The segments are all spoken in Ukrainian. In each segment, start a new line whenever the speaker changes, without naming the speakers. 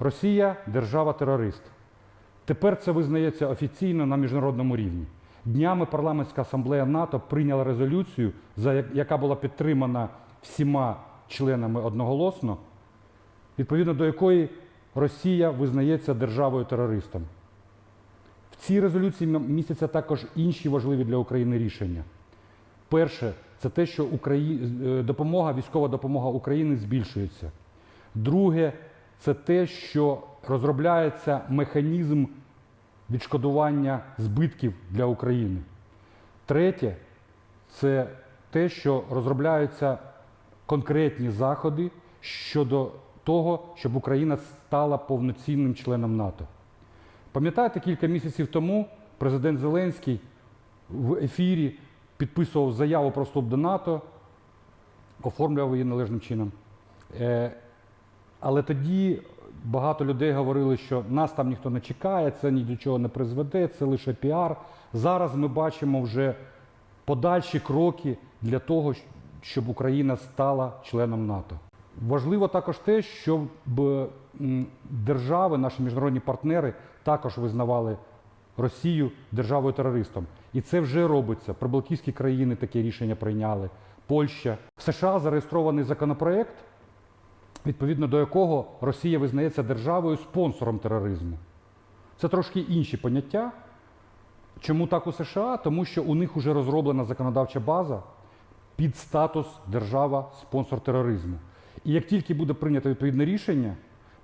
Росія держава-терорист. Тепер це визнається офіційно на міжнародному рівні. Днями парламентська асамблея НАТО прийняла резолюцію, яка була підтримана всіма членами одноголосно, відповідно до якої Росія визнається державою-терористом. В цій резолюції містяться також інші важливі для України рішення. Перше, це те, що е, допомога, військова допомога України збільшується. Друге, це те, що розробляється механізм відшкодування збитків для України. Третє, це те, що розробляються конкретні заходи щодо того, щоб Україна стала повноцінним членом НАТО. Пам'ятаєте, кілька місяців тому президент Зеленський в ефірі підписував заяву про вступ до НАТО, оформлював її належним чином. Але тоді багато людей говорили, що нас там ніхто не чекає, це ні до чого не призведе, це лише піар. Зараз ми бачимо вже подальші кроки для того, щоб Україна стала членом НАТО. Важливо також те, щоб держави, наші міжнародні партнери, також визнавали Росію державою-терористом. І це вже робиться. Прибалтійські країни таке рішення прийняли. Польща. В США зареєстрований законопроект, відповідно до якого Росія визнається державою спонсором тероризму. Це трошки інші поняття. Чому так у США? Тому що у них вже розроблена законодавча база під статус держава-спонсор тероризму. І як тільки буде прийнято відповідне рішення,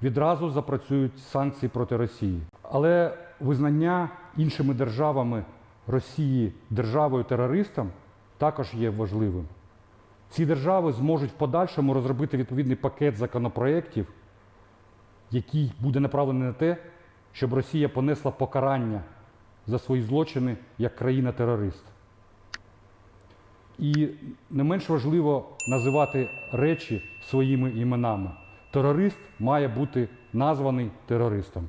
відразу запрацюють санкції проти Росії. Але визнання іншими державами Росії державою-терористом також є важливим. Ці держави зможуть в подальшому розробити відповідний пакет законопроєктів, який буде направлений на те, щоб Росія понесла покарання за свої злочини як країна-терорист. І не менш важливо називати речі своїми іменами. Терорист має бути названий терористом.